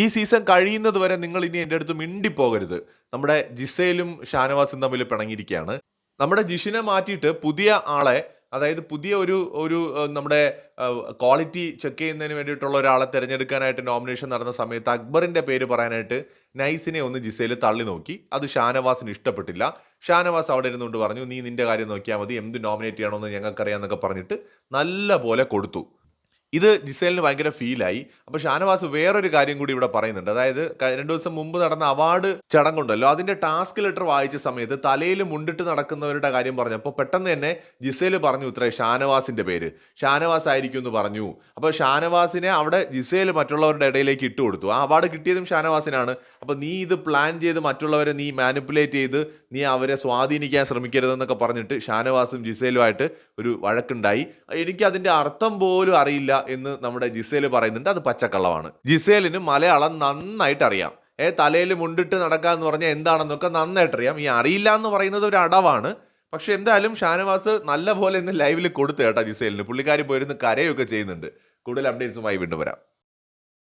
ഈ സീസൺ കഴിയുന്നത് വരെ നിങ്ങൾ ഇനി എന്റെ അടുത്ത് മിണ്ടിപ്പോകരുത്. നമ്മുടെ ജിസയിലും ഷാനവാസും തമ്മിൽ പിണങ്ങിയിരിക്കുകയാണ്. നമ്മുടെ ജിഷിനെ മാറ്റിയിട്ട് പുതിയ ആളെ അതായത് പുതിയ ഒരു ഒരു നമ്മുടെ ക്വാളിറ്റി ചെക്ക് ചെയ്യുന്നതിന് വേണ്ടിയിട്ടുള്ള ഒരാളെ തിരഞ്ഞെടുക്കാനായിട്ട് നോമിനേഷൻ നടന്ന സമയത്ത് അക്ബറിന്റെ പേര് പറയാനായിട്ട് നൈസിനെ ഒന്ന് ജിസയിൽ തള്ളി നോക്കി. അത് ഷാനവാസിന് ഇഷ്ടപ്പെട്ടില്ല. ഷാനവാസ് അവിടെ ഇരുന്നുകൊണ്ട് പറഞ്ഞു നീ നിന്റെ കാര്യം നോക്കിയാൽ മതി. എന്ത് നോമിനേറ്റ് ചെയ്യണമെന്ന് ഞങ്ങൾക്കറിയാമെന്നൊക്കെ പറഞ്ഞിട്ട് നല്ല പോലെ കൊടുത്തു. ഇത് ജിസേലിന് ഭയങ്കര ഫീലായി. അപ്പൊ ഷാനവാസ് വേറൊരു കാര്യം കൂടി ഇവിടെ പറയുന്നുണ്ട്. അതായത് രണ്ടു ദിവസം മുമ്പ് നടന്ന അവാർഡ് ചടങ്ങുണ്ടല്ലോ. അതിന്റെ ടാസ്ക് ലെറ്റർ വായിച്ച സമയത്ത് തലയിൽ മുണ്ടിട്ട് നടക്കുന്നവരുടെ കാര്യം പറഞ്ഞപ്പോൾ പെട്ടെന്ന് തന്നെ ജിസേൽ പറഞ്ഞു ഇത്രേ ഷാനവാസിന്റെ പേര്. ഷാനവാസ് ആയിരിക്കും എന്ന് പറഞ്ഞു. അപ്പൊ ഷാനവാസിനെ അവിടെ ജിസേൽ മറ്റുള്ളവരുടെ ഇടയിലേക്ക് ഇട്ട് കൊടുത്തു. ആ അവാർഡ് കിട്ടിയതും ഷാനവാസിനാണ്. അപ്പൊ നീ ഇത് പ്ലാൻ ചെയ്ത് മറ്റുള്ളവരെ നീ മാനിപ്പുലേറ്റ് ചെയ്ത് നീ അവരെ സ്വാധീനിക്കാൻ ശ്രമിക്കരുതെന്നൊക്കെ പറഞ്ഞിട്ട് ഷാനവാസും ജിസേലുമായിട്ട് ഒരു വഴക്കുണ്ടായി. എനിക്ക് അതിന്റെ അർത്ഥം പോലും അറിയില്ല. എന്ന് നമ്മുടെ ജിസേൽ പറയുന്നുണ്ട്. അത് പച്ചക്കള്ളമാണ്. ജിസേലിന് മലയാളം നന്നായിട്ട് അറിയാം. ഏ തലയിൽ മുണ്ടിട്ട് നടക്കുക എന്ന് പറഞ്ഞാൽ എന്താണെന്നൊക്കെ നന്നായിട്ട് അറിയാം. ഈ അറിയില്ല എന്ന് പറയുന്നത് ഒരു അടവാണ്. പക്ഷെ എന്തായാലും ഷാനവാസ് നല്ല പോലെ ഇന്ന് ലൈവിൽ കൊടുത്തു കേട്ടോ ജിസേലിന്. പുള്ളിക്കാരി പോയിരുന്ന് കരയൊക്കെ ചെയ്യുന്നുണ്ട്. കൂടുതൽ അപ്ഡേറ്റ്സുമായി വീണ്ടും വരാം.